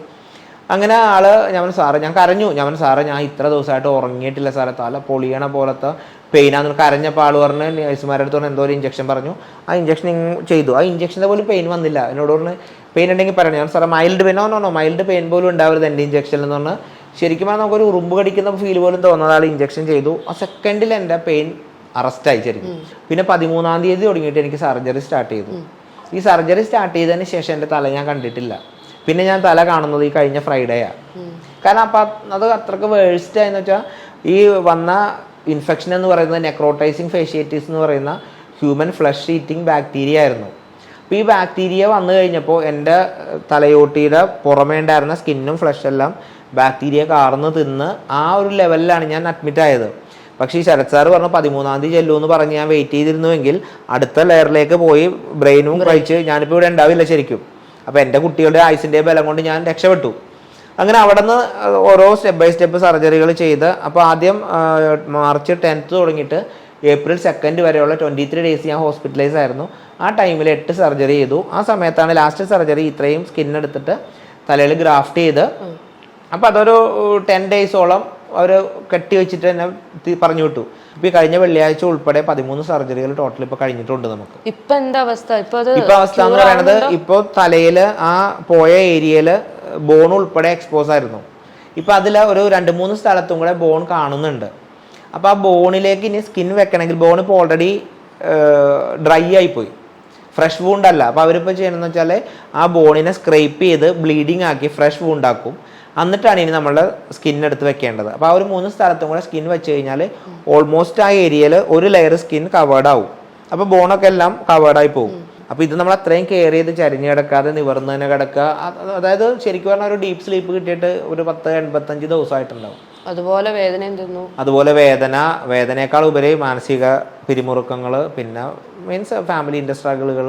അങ്ങനെ ആൾ ഞാൻ സാറ് ഞാൻ കരഞ്ഞു. ഞാൻ സാറേ ഞാൻ ഇത്ര ദിവസമായിട്ട് ഉറങ്ങിയിട്ടില്ല സാറേ. തല പൊളിയണ പോലത്തെ പെയിനാന്ന് കരഞ്ഞപ്പോൾ ആൾ പറഞ്ഞ് നേഴ്സുമാരുടെ അടുത്ത് പറഞ്ഞ് എന്തോ ഒരു ഇഞ്ചക്ഷൻ പറഞ്ഞു. ആ ഇഞ്ചക്ഷൻ ചെയ്തു. ആ ഇഞ്ചക്ഷന്റെ പോലും പെയിൻ വന്നില്ല. എന്നോട് പറഞ്ഞ് പെയിൻ ഉണ്ടെങ്കിൽ പറയണം. ഞാൻ സാറേ mild pain no mild pain പോലും ഉണ്ടാവരുത് എന്റെ ഇഞ്ചക്ഷൻ എന്ന് പറഞ്ഞ് ശരിക്കും പറഞ്ഞാൽ നമുക്കൊരു ഉറുമ്പ് കടിക്കുന്ന ഫീൽ പോലും തോന്നുന്ന ആൾ ഇഞ്ചക്ഷൻ ചെയ്തു. ആ സെക്കൻഡിൽ എന്റെ പെയിൻ അറസ്റ്റായി ശരിക്കും പിന്നെ പതിമൂന്നാം തീയതി തുടങ്ങിയിട്ട് എനിക്ക് സർജറി സ്റ്റാർട്ട് ചെയ്തു. ഈ സർജറി സ്റ്റാർട്ട് ചെയ്തതിന് ശേഷം എന്റെ തല ഞാൻ കണ്ടിട്ടില്ല. പിന്നെ ഞാൻ തല കാണുന്നത് ഈ കഴിഞ്ഞ ഫ്രൈഡേയാണ് കാരണം അപ്പം അത് അത്രയ്ക്ക് വേഴ്സ്റ്റ് ആയെന്ന് വെച്ചാൽ ഈ വന്ന ഇൻഫെക്ഷൻ എന്ന് പറയുന്നത് നെക്രോട്ടൈസിങ് ഫേഷ്യേറ്റീസ് എന്ന് പറയുന്ന ഹ്യൂമൻ ഫ്ലഷ് ഈറ്റിംഗ് ബാക്ടീരിയ ആയിരുന്നു. അപ്പോൾ ഈ ബാക്ടീരിയ വന്നു കഴിഞ്ഞപ്പോൾ എന്റെ തലയോട്ടിയുടെ പുറമേ ഉണ്ടായിരുന്ന സ്കിന്നും ഫ്ലഷ് എല്ലാം ബാക്ടീരിയ കാർന്ന് തിന്ന് ആ ഒരു ലെവലിലാണ് ഞാൻ അഡ്മിറ്റ് ആയത്. പക്ഷേ ഈ ശരത് സാർ പറഞ്ഞു പതിമൂന്നാം തീയതി ചെല്ലൂ എന്ന് പറഞ്ഞ് ഞാൻ വെയിറ്റ് ചെയ്തിരുന്നുവെങ്കിൽ അടുത്ത ലെയറിലേക്ക് പോയി ബ്രെയിനും കഴിച്ച് ഞാനിപ്പോൾ ഇവിടെ ഉണ്ടാവില്ല ശരിക്കും. അപ്പോൾ എന്റെ കുട്ടികളുടെ ആയുസിന്റെ ബലം കൊണ്ട് ഞാൻ രക്ഷപ്പെട്ടു. അങ്ങനെ അവിടെ നിന്ന് ഓരോ സ്റ്റെപ്പ് ബൈ സ്റ്റെപ്പ് സർജറികൾ ചെയ്ത് അപ്പോൾ ആദ്യം മാർച്ച് ടെൻത്ത് തുടങ്ങിയിട്ട് ഏപ്രിൽ സെക്കൻഡ് വരെയുള്ള ട്വന്റി ത്രീ ഡേയ്സ് ഞാൻ ഹോസ്പിറ്റലൈസ് ആയിരുന്നു. ആ ടൈമിൽ എട്ട് സർജറി ചെയ്തു. ആ സമയത്താണ് ലാസ്റ്റ് സർജറി ഇത്രയും സ്കിൻ എടുത്തിട്ട് തലയിൽ ഗ്രാഫ്റ്റ് ചെയ്ത്. അപ്പോൾ അതൊരു ടെൻ ഡേയ്സോളം അവർ കെട്ടി വെച്ചിട്ട് തന്നെ പറഞ്ഞു വിട്ടു. ഇപ്പോൾ ഈ കഴിഞ്ഞ വെള്ളിയാഴ്ച ഉൾപ്പെടെ പതിമൂന്ന് സർജറികൾ ടോട്ടൽ ഇപ്പൊ കഴിഞ്ഞിട്ടുണ്ട് നമുക്ക്. ഇപ്പൊ എന്താ അവസ്ഥ? ഇപ്പൊ ഇപ്പൊ അവസ്ഥ എന്ന് പറയുന്നത് ഇപ്പൊ തലയിൽ ആ പോയ ഏരിയയിൽ ബോൺ ഉൾപ്പെടെ എക്സ്പോസ് ആയിരുന്നു. ഇപ്പൊ അതിൽ ഒരു രണ്ട് മൂന്ന് സ്ഥലത്തും കൂടെ ബോൺ കാണുന്നുണ്ട്. അപ്പൊ ആ ബോണിലേക്ക് ഇനി സ്കിൻ വെക്കണമെങ്കിൽ ബോൺ ഇപ്പോൾ ഓൾറെഡി ഡ്രൈ ആയി പോയി ഫ്രഷ് വൂണ്ട് അല്ല. അപ്പോൾ അവരിപ്പോൾ ചെയ്യണമെന്ന് വെച്ചാൽ ആ ബോണിനെ സ്ക്രേപ്പ് ചെയ്ത് ബ്ലീഡിങ് ആക്കി ഫ്രഷ് വൂണ്ട് ആക്കും. എന്നിട്ടാണ് ഇനി നമ്മൾ സ്കിൻ എടുത്ത് വെക്കേണ്ടത്. അപ്പോൾ ആ ഒരു മൂന്ന് സ്ഥലത്തും കൂടെ സ്കിൻ വെച്ച് കഴിഞ്ഞാൽ ഓൾമോസ്റ്റ് ആ ഏരിയയിൽ ഒരു ലെയർ സ്കിൻ കവേർഡ് ആവും. അപ്പോൾ ബോണൊക്കെ എല്ലാം കവേർഡായി പോകും അപ്പോൾ ഇത് നമ്മൾ അത്രയും കെയർ ചെയ്ത് ചരിഞ്ഞ് കിടക്കാതെ നിവർന്ന് തന്നെ കിടക്കുക. അതായത് ശരിക്കും പറഞ്ഞാൽ ഒരു ഡീപ്പ് സ്ലീപ്പ് കിട്ടിയിട്ട് ഒരു പത്ത് എൺപത്തഞ്ച് ദിവസമായിട്ടുണ്ടാവും. അതുപോലെ വേദന എന്തെന്നു അതുപോലെ വേദന വേദനയേക്കാൾ ഉപരി മാനസിക പിരിമുറുക്കങ്ങൾ പിന്നെ മീൻസ് ഫാമിലിന്റെ സ്ട്രഗിളുകൾ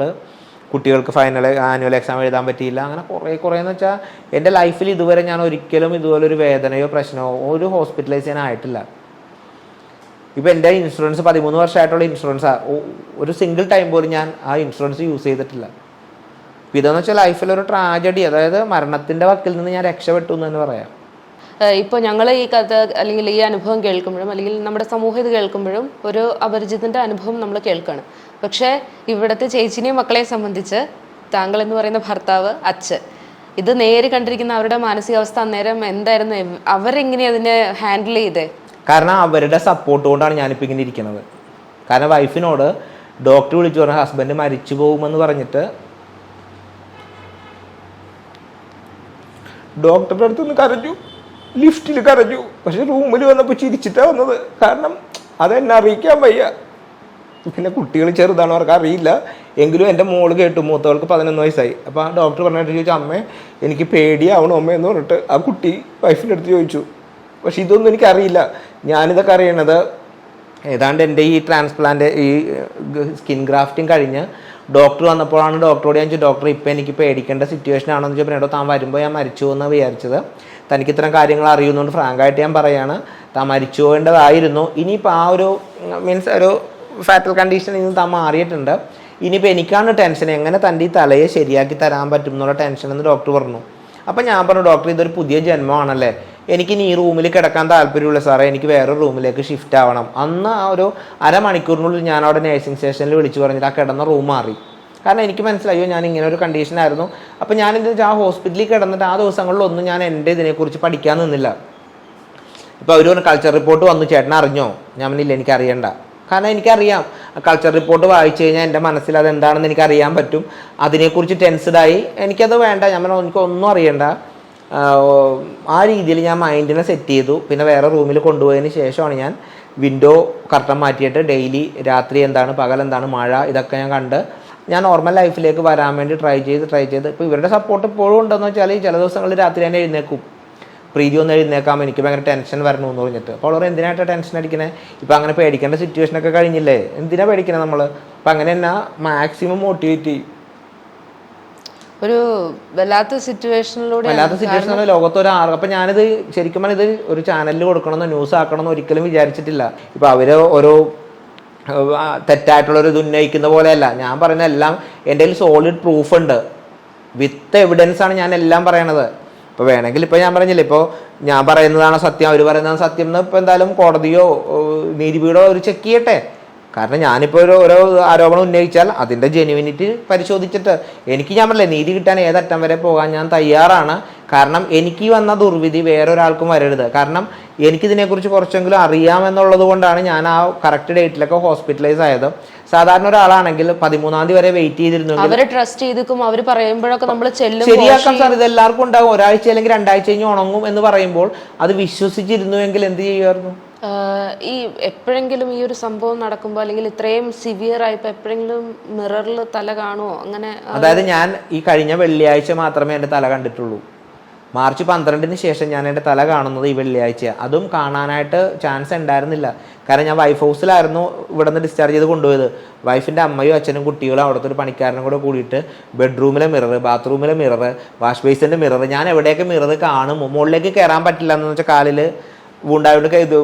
കുട്ടികൾക്ക് ഫൈനൽ ആനുവൽ എക്സാം എഴുതാൻ പറ്റിയില്ല. അങ്ങനെ കുറേ കുറേ എന്ന് വെച്ചാൽ എന്റെ ലൈഫിൽ ഇതുവരെ ഞാൻ ഒരിക്കലും ഇതുപോലെ ഒരു വേദനയോ പ്രശ്നമോ ഒരു ഹോസ്പിറ്റലൈസ് ചെയ്യാൻ ആയിട്ടില്ല. ഇപ്പം എന്റെ ഇൻഷുറൻസ് പതിമൂന്ന് വർഷമായിട്ടുള്ള ഇൻഷുറൻസ് ഒരു സിംഗിൾ ടൈം പോലും ഞാൻ ആ ഇൻഷുറൻസ് യൂസ് ചെയ്തിട്ടില്ല. ഇതെന്ന് വെച്ചാൽ ലൈഫിൽ ഒരു ട്രാജഡി അതായത് മരണത്തിന്റെ വക്കിൽ നിന്ന് ഞാൻ രക്ഷപ്പെട്ടു എന്ന് തന്നെ പറയാം. ഇപ്പോൾ ഞങ്ങൾ ഈ കഥ അല്ലെങ്കിൽ ഈ അനുഭവം കേൾക്കുമ്പോഴും അല്ലെങ്കിൽ നമ്മുടെ സമൂഹം ഇത് കേൾക്കുമ്പോഴും ഒരു അപരിചിതന്റെ അനുഭവം നമ്മൾ കേൾക്കുകയാണ് പക്ഷേ ഇവിടുത്തെ ചേച്ചിനെയും മക്കളെയും സംബന്ധിച്ച് താങ്കൾ എന്ന് പറയുന്ന ഭർത്താവ് അച്ഛൻ. ഇത് നേരെ കണ്ടിരിക്കുന്ന അവരുടെ മാനസികാവസ്ഥ അന്നേരം എന്തായിരുന്നു? അവരെങ്ങനെ അതിനെ ഹാൻഡിൽ ചെയ്തേ? കാരണം അവരുടെ സപ്പോർട്ട് കൊണ്ടാണ് ഞാനിപ്പോൾ ഇങ്ങനെ ഇരിക്കുന്നത്. കാരണം വൈഫിനോട് ഡോക്ടർ വിളിച്ചു പറഞ്ഞ ഹസ്ബൻഡ് മരിച്ചു പോകുമെന്ന് പറഞ്ഞിട്ട് ഡോക്ടറുടെ അടുത്ത് നിന്ന് കരഞ്ഞു. ലിഫ്റ്റിൽ കരഞ്ഞു. പക്ഷെ റൂമിൽ വന്നപ്പോൾ ചിരിച്ചിട്ടാണ് വന്നത്. കാരണം അതെന്നെ അറിയിക്കാൻ വയ്യ. പിന്നെ കുട്ടികൾ ചെറുതാണ് അവർക്ക് അറിയില്ല. എങ്കിലും എന്റെ മോൾ കേട്ടു. മൂത്തവൾക്ക് പതിനൊന്ന് വയസ്സായി. അപ്പോൾ ആ ഡോക്ടർ പറഞ്ഞിട്ട് ചോദിച്ചു അമ്മേ എനിക്ക് പേടിയാവണം അമ്മ എന്ന് പറഞ്ഞിട്ട് ആ കുട്ടി വൈഫിന്റെ അടുത്ത് ചോദിച്ചു. പക്ഷേ ഇതൊന്നും എനിക്കറിയില്ല. ഞാനിതൊക്കെ അറിയണത് ഏതാണ്ട് എന്റെ ഈ ട്രാൻസ്പ്ലാന്റ് ഈ സ്കിൻ ഗ്രാഫ്റ്റിംഗ് കഴിഞ്ഞ് ഡോക്ടർ വന്നപ്പോഴാണ് ഡോക്ടറോട് ഞാൻ ചോദിച്ചു ഡോക്ടർ ഇപ്പം എനിക്ക് പേടിക്കേണ്ട സിറ്റുവേഷൻ ആണെന്ന് ചോദിച്ചപ്പോൾ എന്നോട് താൻ വരുമ്പോൾ ഞാൻ മരിച്ചു എന്ന് വിചാരിച്ചത്. തനിക്ക് ഇത്തരം കാര്യങ്ങൾ അറിയുന്നതുകൊണ്ട് ഫ്രാങ്കായിട്ട് ഞാൻ പറയാണ് താൻ മരിച്ചു പോകേണ്ടതായിരുന്നു. ഇനിയിപ്പോൾ ആ ഒരു മീൻസ് ഒരു ഫാറ്റൽ കണ്ടീഷൻ ഇന്ന് താൻ മാറിയിട്ടുണ്ട്. ഇനിയിപ്പോൾ എനിക്കാണ് ടെൻഷൻ എങ്ങനെ തന്റെ ഈ തലയെ ശരിയാക്കി തരാൻ പറ്റും എന്നുള്ള ടെൻഷൻ എന്ന് ഡോക്ടർ പറഞ്ഞു. അപ്പം ഞാൻ പറഞ്ഞു ഡോക്ടർ ഇതൊരു പുതിയ ജന്മമാണല്ലേ? എനിക്ക് ഇനി ഈ റൂമിൽ കിടക്കാൻ താല്പര്യമുള്ള സാറേ. എനിക്ക് വേറെ റൂമിലേക്ക് ഷിഫ്റ്റ് ആവണം. അന്ന് ആ ഒരു അരമണിക്കൂറിനുള്ളിൽ ഞാൻ അവിടെ നഴ്സിംഗ് സ്റ്റേഷനിൽ വിളിച്ചു പറഞ്ഞിട്ട് ആ കിടന്ന റൂം മാറി. കാരണം എനിക്ക് മനസ്സിലായോ ഞാൻ ഇങ്ങനെ ഒരു കണ്ടീഷനായിരുന്നു അപ്പോൾ ഞാൻ എന്താ ആ ഹോസ്പിറ്റലിൽ കിടന്നിട്ട് ആ ദിവസങ്ങളിലൊന്നും ഞാൻ എന്റെ ഇതിനെക്കുറിച്ച് പഠിക്കാൻ നിന്നില്ല. ഇപ്പോൾ അവർ കൾച്ചർ റിപ്പോർട്ട് വന്നു. ചേട്ടൻ അറിഞ്ഞോ ഞാൻ പറഞ്ഞില്ല എനിക്ക് അറിയണ്ട കാരണം എനിക്കറിയാം. കൾച്ചർ റിപ്പോർട്ട് വായിച്ചു കഴിഞ്ഞാൽ എന്റെ മനസ്സിൽ അത് എന്താണെന്ന് എനിക്ക് അറിയാൻ പറ്റും. അതിനെക്കുറിച്ച് ടെൻസ്ഡായി എനിക്കത് വേണ്ട. ഞാൻ എനിക്കൊന്നും അറിയണ്ട. ആ രീതിയിൽ ഞാൻ മൈൻഡിനെ സെറ്റ് ചെയ്തു. പിന്നെ വേറെ റൂമിൽ കൊണ്ടുപോയതിന് ശേഷമാണ് ഞാൻ വിൻഡോ കർട്ടൻ മാറ്റിയിട്ട് ഡെയിലി രാത്രി എന്താണ് പകൽ എന്താണ് മഴ ഇതൊക്കെ ഞാൻ കണ്ട് ഞാൻ നോർമൽ ലൈഫിലേക്ക് വരാൻ വേണ്ടി ട്രൈ ചെയ്ത് ട്രൈ ചെയ്ത്. ഇപ്പോൾ ഇവരുടെ സപ്പോർട്ട് ഇപ്പോഴും ഉണ്ടെന്ന് വെച്ചാൽ ചില ദിവസങ്ങളിൽ രാത്രി തന്നെ എഴുന്നേക്കും പ്രീതി ഒന്ന് എഴുന്നേക്കാം എനിക്ക് ഭയങ്കര ടെൻഷൻ വരണു എന്ന് പറഞ്ഞിട്ട്. അപ്പോൾ അവർ എന്തിനായിട്ട് ടെൻഷൻ അടിക്കണേ? ഇപ്പം അങ്ങനെ പേടിക്കേണ്ട സിറ്റുവേഷൻ ഒക്കെ കഴിഞ്ഞില്ലേ? എന്തിനാ പേടിക്കണേ നമ്മൾ അപ്പം അങ്ങനെ തന്നെ മാക്സിമം മോട്ടിവേറ്റ് ചെയ്യും ഒരു വല്ലാത്ത സിറ്റുവേഷനിലൂടെ വല്ലാത്ത സിറ്റുവേഷനാണ് ലോകത്ത് ഒരു ആറ് അപ്പം ഞാനിത് ശരിക്കും പറഞ്ഞാൽ ഇത് ഒരു ചാനലിൽ കൊടുക്കണമെന്നോ ന്യൂസ് ആക്കണമെന്നോ ഒരിക്കലും വിചാരിച്ചിട്ടില്ല. ഇപ്പം അവർ ഓരോ തെറ്റായിട്ടുള്ളൊരു തെറ്റായിട്ടുള്ള ഒരു ഇത് ഉന്നയിക്കുന്ന പോലെയല്ല. ഞാൻ പറയുന്ന എല്ലാം എന്റെ കയ്യിൽ സോളിഡ് പ്രൂഫ് ഉണ്ട്. വിത്ത് എവിഡൻസ് ആണ് ഞാൻ എല്ലാം പറയണത്. ഇപ്പോൾ വേണമെങ്കിൽ ഇപ്പോൾ ഞാൻ പറഞ്ഞില്ലേ ഇപ്പോൾ ഞാൻ പറയുന്നതാണ് സത്യം അവർ പറയുന്നതാണ് സത്യം എന്ന് ഇപ്പോൾ എന്തായാലും കോടതിയോ നീതിപീഠോ അവർ ചെക്ക് ചെയ്യട്ടെ. കാരണം ഞാനിപ്പോൾ ഒരു ഓരോ ആരോപണം ഉന്നയിച്ചാൽ അതിന്റെ ജെനുവിനിറ്റി പരിശോധിച്ചിട്ട് എനിക്ക് ഞാൻ പറഞ്ഞില്ലേ നീതി കിട്ടാൻ ഏതറ്റം വരെ പോകാൻ ഞാൻ തയ്യാറാണ്. കാരണം എനിക്ക് വന്ന ദുർവിധി വേറൊരാൾക്കും വരരുത്. കാരണം എനിക്കിതിനെക്കുറിച്ച് കുറച്ചെങ്കിലും അറിയാമെന്നുള്ളത് കൊണ്ടാണ് ഞാൻ ആ കറക്റ്റ് ഡേറ്റിലൊക്കെ ഹോസ്പിറ്റലൈസ് ആയത്. സാധാരണ ഒരാളാണെങ്കിൽ പതിമൂന്നാം തീയതി വരെ വെയിറ്റ് ചെയ്തിരുന്നു അവരെ ട്രസ്റ്റ് ചെയ്തിക്കും അവർ പറയുമ്പോഴൊക്കെ നമ്മൾ ചെല്ലും ശരിയാക്കാം സാർ ഇത് എല്ലാവർക്കും ഉണ്ടാകും. ഒരാഴ്ച അല്ലെങ്കിൽ രണ്ടാഴ്ച കഴിഞ്ഞ് ഉണങ്ങും എന്ന് പറയുമ്പോൾ അത് വിശ്വസിച്ചിരുന്നുവെങ്കിൽ എന്ത് ചെയ്യുമായിരുന്നു ഈ എപ്പോഴെങ്കിലും ഈ ഒരു സംഭവം നടക്കുമ്പോൾ അല്ലെങ്കിൽ ഇത്രയും സിവിയർ ആയിപ്പോ എപ്പോഴെങ്കിലും മിററിൽ തല കാണുമോ അങ്ങനെ അതായത് ഞാൻ ഈ കഴിഞ്ഞ വെള്ളിയാഴ്ച മാത്രമേ എന്റെ തല കണ്ടിട്ടുള്ളൂ. മാർച്ച് പന്ത്രണ്ടിന് ശേഷം ഞാൻ എന്റെ തല കാണുന്നത് ഈ വെള്ളിയാഴ്ച. അതും കാണാനായിട്ട് ചാൻസ് ഉണ്ടായിരുന്നില്ല. കാരണം ഞാൻ വൈഫ് ഹൗസിലായിരുന്നു ഇവിടെ നിന്ന് ഡിസ്ചാർജ് ചെയ്ത് കൊണ്ടുപോയത്. വൈഫിന്റെ അമ്മയും അച്ഛനും കുട്ടികളും അവിടുത്തെ ഒരു പണിക്കാരനും കൂടെ കൂടിയിട്ട് ബെഡ്റൂമിലെ മിറർ ബാത്റൂമിലെ മിറർ വാഷ് ബേസിന്റെ മിറർ ഞാൻ എവിടെയൊക്കെ മിറർ കാണും? മുകളിലേക്ക് കയറാൻ പറ്റില്ല എന്ന് വെച്ചാൽ കാലിൽ വൂണ്ടായോണ്ട് ഇത്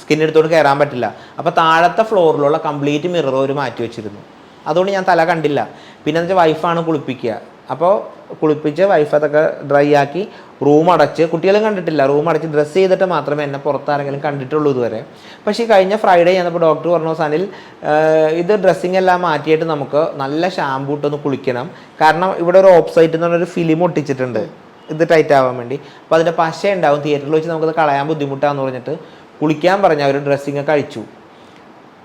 സ്കിൻ എടുത്തോണ്ട് കയറാൻ പറ്റില്ല. അപ്പോൾ താഴത്തെ ഫ്ലോറിലുള്ള കംപ്ലീറ്റ് മിറർ ഒരു മാറ്റി വെച്ചിരുന്നു. അതുകൊണ്ട് ഞാൻ തല കണ്ടില്ല. പിന്നെ എന്ന് വെച്ചാൽ വൈഫാണ് കുളിപ്പിക്കുക. അപ്പോൾ കുളിപ്പിച്ച് വൈഫ് അതൊക്കെ ഡ്രൈ ആക്കി റൂം അടച്ച് കുട്ടികളും കണ്ടിട്ടില്ല. റൂം അടച്ച് ഡ്രസ്സ് ചെയ്തിട്ട് മാത്രമേ എന്നെ പുറത്താരെങ്കിലും കണ്ടിട്ടുള്ളൂ ഇതുവരെ. പക്ഷേ കഴിഞ്ഞ ഫ്രൈഡേ ചെന്നപ്പോൾ ഡോക്ടർ പറഞ്ഞു സനിൽ ഇത് ഡ്രസ്സിങ് എല്ലാം മാറ്റിയിട്ട് നമുക്ക് നല്ല ഷാമ്പൂ ഇട്ടൊന്ന് കുളിക്കണം. കാരണം ഇവിടെ ഒരു ഓപ്സൈറ്റ് എന്ന് പറഞ്ഞൊരു ഫിലിം ഒട്ടിച്ചിട്ടുണ്ട്. ഇത് ടൈറ്റ് ആവാൻ വേണ്ടി. അപ്പോൾ അതിന്റെ പശ ഉണ്ടാവും തിയേറ്ററിൽ വെച്ച് നമുക്കത് കളയാൻ ബുദ്ധിമുട്ടാന്ന് പറഞ്ഞിട്ട് കുളിക്കാൻ പറഞ്ഞ അവർ ഡ്രസ്സിങ് ഒക്കെ കഴിച്ചു.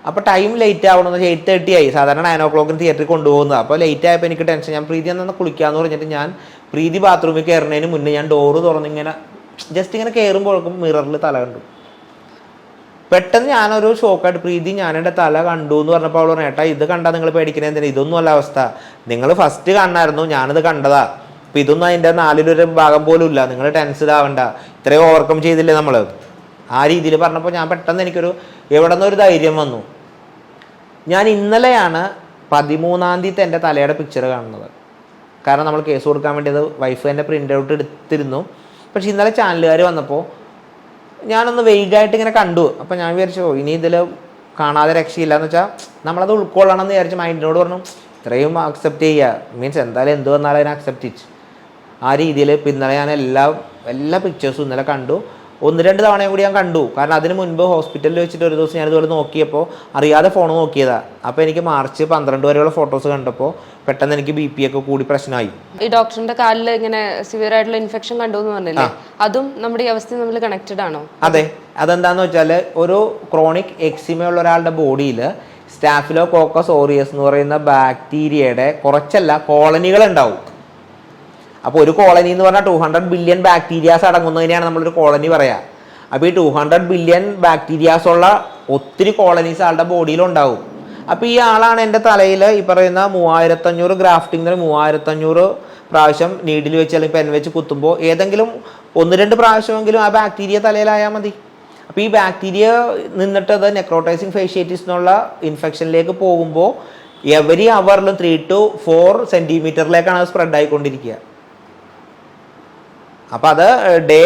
അപ്പോൾ ടൈം ലേറ്റ് ആവണമെന്ന് എയ്റ്റ് തേർട്ടി ആയി. സാധാരണ നയൻ ഓ ക്ലോക്കിന് തിയേറ്ററിൽ കൊണ്ടുപോകുന്നത് അപ്പോൾ ലേറ്റ് ആയപ്പോൾ എനിക്ക് ടെൻഷൻ ഞാൻ പ്രീതി എന്നാൽ കുളിക്കാമെന്ന് പറഞ്ഞിട്ട് ഞാൻ പ്രീതി ബാത്റൂമിൽ കയറുന്നതിന് മുന്നേ ഞാൻ ഡോറ് തുറന്നിങ്ങനെ ജസ്റ്റ് ഇങ്ങനെ കയറുമ്പോഴേക്കും മിററിൽ തല കണ്ടു. പെട്ടെന്ന് ഞാനൊരു ഷോക്കായിട്ട് പ്രീതി ഞാൻ എന്റെ തല കണ്ടു എന്ന് പറഞ്ഞപ്പോൾ അവൾ പറഞ്ഞു ഏട്ടാ ഇത് കണ്ടാൽ നിങ്ങൾ പേടിക്കണേ? എന്തിനാ? ഇതൊന്നും അല്ല അവസ്ഥ. നിങ്ങൾ ഫസ്റ്റ് കാണായിരുന്നു ഞാനിത് കണ്ടതാ. അപ്പം ഇതൊന്നും അതിന്റെ നാലിലൊരു ഭാഗം പോലും ഇല്ല നിങ്ങൾ ടെൻസ്ഡ് ആവണ്ട ഇത്രയും ഓവർകം ചെയ്തില്ലേ നമ്മൾ ആ രീതിയിൽ പറഞ്ഞപ്പോൾ ഞാൻ പെട്ടെന്ന് എനിക്കൊരു എവിടെ നിന്നൊരു ധൈര്യം വന്നു. ഞാൻ ഇന്നലെയാണ് പതിമൂന്നാം തീയതി എന്റെ തലയുടെ പിക്ചർ കാണുന്നത്. കാരണം നമ്മൾ കേസ് കൊടുക്കാൻ വേണ്ടി അത് വൈഫ് തന്നെ പ്രിന്റ് ഔട്ട് എടുത്തിരുന്നു. പക്ഷെ ഇന്നലെ ചാനലുകാർ വന്നപ്പോൾ ഞാനൊന്ന് വെയിഗായിട്ട് ഇങ്ങനെ കണ്ടു. അപ്പോൾ ഞാൻ വിചാരിച്ചു ഇനി ഇതിൽ കാണാതെ രക്ഷയില്ല എന്ന് വെച്ചാൽ നമ്മളത് ഉൾക്കൊള്ളണം എന്ന് വിചാരിച്ച് മൈൻഡിനോട് പറഞ്ഞു ഇത്രയും അക്സെപ്റ്റ് ചെയ്യുക മീൻസ് എന്തായാലും എന്ത് വന്നാലും അതിനെ അക്സെപ്റ്റ് ചെയ്ച്ചു ആ രീതിയിൽ ഇന്നലെ ഞാൻ എല്ലാ എല്ലാ പിക്ചേഴ്സും ഇന്നലെ കണ്ടു. ഒന്ന് രണ്ട് തവണയും കൂടി ഞാൻ കണ്ടു. കാരണം അതിന് മുൻപ് ഹോസ്പിറ്റലിൽ വെച്ചിട്ട് ഒരു ദിവസം ഞാൻ ഞാനിതുപോലെ നോക്കിയപ്പോൾ അറിയാതെ ഫോൺ നോക്കിയതാണ് അപ്പോൾ എനിക്ക് മാർച്ച് പന്ത്രണ്ട് വരെയുള്ള ഫോട്ടോസ് കണ്ടപ്പോൾ പെട്ടെന്ന് എനിക്ക് ബി പി ഒക്കെ കൂടി പ്രശ്നമായി. ഈ ഡോക്ടറിന്റെ കാലിൽ ഇങ്ങനെ സിവിയർ ആയിട്ടുള്ള ഇൻഫെക്ഷൻ കണ്ടു എന്ന് പറഞ്ഞില്ലേ അതും നമ്മുടെ ഈ അവസ്ഥയും നമ്മൾ കണക്റ്റഡ് ആണോ? അതെ. അതെന്താന്ന് വെച്ചാൽ ഒരു ക്രോണിക് എക്സിമയുള്ള ഒരാളുടെ ബോഡിയിൽ സ്റ്റാഫിലോ കോക്കസ് ഓറിയസ് എന്ന് പറയുന്ന ബാക്ടീരിയയുടെ കുറച്ചല്ല കോളനികൾ ഉണ്ടാവും. അപ്പോൾ ഒരു കോളനി എന്ന് പറഞ്ഞാൽ ടു ഹൺഡ്രഡ് ബില്യൺ ബാക്ടീരിയാസ് അടങ്ങുന്നതിനെയാണ് നമ്മളൊരു കോളനി പറയുക അപ്പോൾ ഈ ടു ഹൺഡ്രഡ് ബില്യൺ ബാക്ടീരിയാസ് ഉള്ള ഒത്തിരി കോളനീസ് ആളുടെ ബോഡിയിലുണ്ടാവും അപ്പോൾ ഈ ആളാണ് എന്റെ തലയിൽ ഈ പറയുന്ന മൂവായിരത്തഞ്ഞൂറ് ഗ്രാഫ്റ്റിംഗ് മൂവായിരത്തഞ്ഞൂറ് പ്രാവശ്യം നീഡിൽ വെച്ച് അല്ലെങ്കിൽ പെൻ വെച്ച് കുത്തുമ്പോൾ ഏതെങ്കിലും ഒന്ന് രണ്ട് പ്രാവശ്യമെങ്കിലും ആ ബാക്ടീരിയ തലയിലായാൽ മതി. അപ്പോൾ ഈ ബാക്ടീരിയ നിന്നിട്ട് അത് നെക്രോട്ടൈസിങ് ഫേഷ്യേറ്റിസ് എന്നുള്ള ഇൻഫെക്ഷനിലേക്ക് പോകുമ്പോൾ എവരി അവറിലും ത്രീ ടു ഫോർ സെന്റിമീറ്ററിലേക്കാണ് അത് സ്പ്രെഡ് ആയിക്കൊണ്ടിരിക്കുക. അപ്പോൾ അത് ഡേ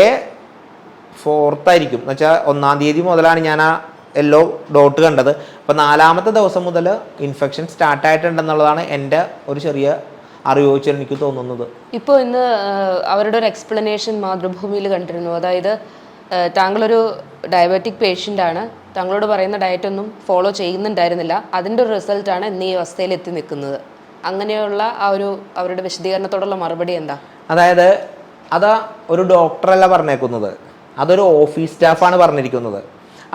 ഫോർത്തായിരിക്കും. എന്ന് വെച്ചാൽ ഒന്നാം തീയതി മുതലാണ് ഞാൻ ആ യെല്ലോ ഡോട്ട് കണ്ടത്. അപ്പോൾ നാലാമത്തെ ദിവസം മുതൽ ഇൻഫെക്ഷൻ സ്റ്റാർട്ട് ആയിട്ടുണ്ടെന്നുള്ളതാണ് എന്റെ ഒരു ചെറിയ അറിവ് വെച്ചാൽ എനിക്ക് തോന്നുന്നത്. ഇപ്പോൾ ഇന്ന് അവരുടെ ഒരു എക്സ്പ്ലനേഷൻ മാതൃഭൂമിയിൽ കണ്ടിരുന്നു. അതായത് താങ്കളൊരു ഡയബറ്റിക് പേഷ്യന്റ് ആണ്. താങ്കളോട് പറയുന്ന ഡയറ്റ് ഒന്നും ഫോളോ ചെയ്യുന്നുണ്ടായിരുന്നില്ല. അതിന്റെ ഒരു റിസൾട്ടാണ് ഇന്ന് ഈ അവസ്ഥയിൽ എത്തി നിൽക്കുന്നത്. അങ്ങനെയുള്ള ആ ഒരു അവരുടെ വിശദീകരണത്തോടുള്ള മറുപടി എന്താ? അതായത് അത് ഒരു ഡോക്ടറല്ല പറഞ്ഞേക്കുന്നത്. അതൊരു ഓഫീസ് സ്റ്റാഫാണ് പറഞ്ഞിരിക്കുന്നത്.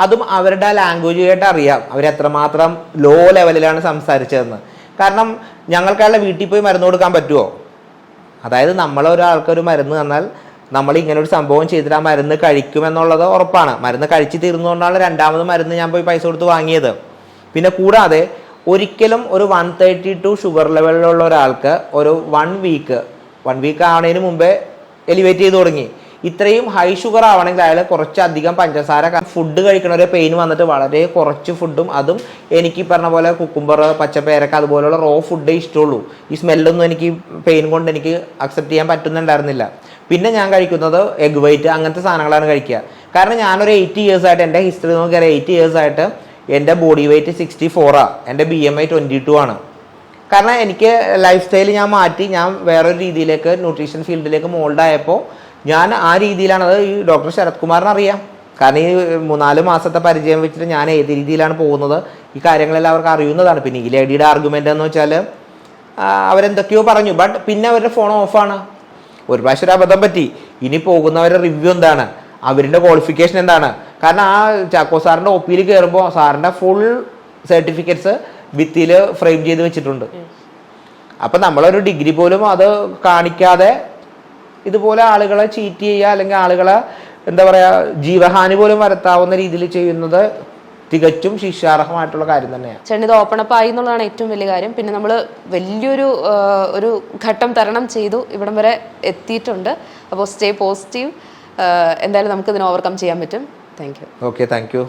അതും അവരുടെ ലാംഗ്വേജ് കേട്ട് അറിയാം. അവരെത്രമാത്രം ലോ ലെവലിലാണ് സംസാരിച്ചതെന്ന്. കാരണം ഞങ്ങൾക്ക് വീട്ടിൽ പോയി മരുന്ന് കൊടുക്കാൻ പറ്റുമോ അതായത് നമ്മളൊരാൾക്കൊരു മരുന്ന് തന്നാൽ നമ്മൾ ഇങ്ങനെ ഒരു സംഭവം ചെയ്തിട്ട് ആ മരുന്ന് കഴിക്കുമെന്നുള്ളത് ഉറപ്പാണ്. മരുന്ന് കഴിച്ച് തീർന്നുകൊണ്ടാണ് രണ്ടാമത് മരുന്ന് ഞാൻ പോയി പൈസ കൊടുത്ത് വാങ്ങിയത്. പിന്നെ കൂടാതെ ഒരിക്കലും ഒരു വൺ തേർട്ടി ടു ഷുഗർ ലെവലിലുള്ള ഒരാൾക്ക് ഒരു വൺ വീക്ക് വൺ വീക്ക് ആവണതിന് മുമ്പേ എലിവേറ്റ് ചെയ്ത് തുടങ്ങി. ഇത്രയും ഹൈ ഷുഗർ ആവണമെങ്കിൽ അയാൾ കുറച്ചധികം പഞ്ചസാര ഫുഡ് കഴിക്കണ ഒരു പെയിൻ വന്നിട്ട് വളരെ കുറച്ച് ഫുഡും അതും എനിക്ക് പറഞ്ഞ പോലെ കുക്കുംബർ പച്ചപ്പേരക്ക അതുപോലെയുള്ള റോ ഫുഡേ ഇഷ്ടമുള്ളൂ. ഈ സ്മെല്ലൊന്നും എനിക്ക് പെയിൻ കൊണ്ട് എനിക്ക് അക്സെപ്റ്റ് ചെയ്യാൻ പറ്റുന്നുണ്ടായിരുന്നില്ല. പിന്നെ ഞാൻ കഴിക്കുന്നത് എഗ് വൈറ്റ് അങ്ങനത്തെ സാധനങ്ങളാണ് കഴിക്കുക. കാരണം ഞാനൊരു എയ്റ്റ് ഇയേഴ്സ് ആയിട്ട് എന്റെ ഹിസ്റ്ററി നോക്കിയാൽ എയ്റ്റ് ഇയേഴ്സ് ആയിട്ട് എന്റെ ബോഡി വെയിറ്റ് സിക്സ്റ്റി ഫോറാണ് എന്റെ B M I twenty two ആണ്. കാരണം എനിക്ക് ലൈഫ് സ്റ്റൈൽ ഞാൻ മാറ്റി ഞാൻ വേറൊരു രീതിയിലേക്ക് ന്യൂട്രീഷൻ ഫീൽഡിലേക്ക് മോൾഡ് ആയപ്പോൾ ഞാൻ ആ രീതിയിലാണ് അത് ഈ ഡോക്ടർ ശരത് കുമാറിന് അറിയാം. കാരണം ഈ മൂന്നാൽ മാസത്തെ പരിചയം വെച്ചിട്ട് ഞാൻ ഏത് രീതിയിലാണ് പോകുന്നത് ഈ കാര്യങ്ങളെല്ലാം അവർക്ക് അറിയുന്നതാണ്. പിന്നെ ഈ ലേഡിയുടെ ആർഗ്യുമെന്റ് എന്ന് വെച്ചാൽ അവരെന്തൊക്കെയോ പറഞ്ഞു. ബട്ട് പിന്നെ അവരുടെ ഫോൺ ഓഫാണ് ഒരു പ്രാവശ്യം ഒരു അബദ്ധം പറ്റി. ഇനി പോകുന്നവരുടെ റിവ്യൂ എന്താണ്? അവരുടെ ക്വാളിഫിക്കേഷൻ എന്താണ്? കാരണം ആ ചാക്കോ സാറിന്റെ ഒ പിയിൽ കയറുമ്പോൾ സാറിന്റെ ഫുൾ സർട്ടിഫിക്കറ്റ്സ് ഭിത്തിയിൽ ഫ്രെയിം ചെയ്ത് വെച്ചിട്ടുണ്ട്. അപ്പം നമ്മളൊരു ഡിഗ്രി പോലും അത് കാണിക്കാതെ ഇതുപോലെ ആളുകളെ ചീറ്റ് ചെയ്യുക അല്ലെങ്കിൽ ആളുകളെ എന്താ പറയുക ജീവഹാനി പോലും വരുത്താവുന്ന രീതിയിൽ ചെയ്യുന്നത് തികച്ചും ശിക്ഷാർഹമായിട്ടുള്ള കാര്യം തന്നെയാണ്. ചേട്ടൻ ഇത് ഓപ്പൺ അപ്പ് ആയി എന്നുള്ളതാണ് ഏറ്റവും വലിയ കാര്യം. പിന്നെ നമ്മൾ വലിയൊരു ഒരു ഘട്ടം തരണം ചെയ്തു ഇവിടം വരെ എത്തിയിട്ടുണ്ട്. അപ്പോൾ സ്റ്റേ പോസിറ്റീവ് എന്തായാലും നമുക്ക് ഇതിനെ ഓവർകം ചെയ്യാൻ പറ്റും. Thank you okay thank you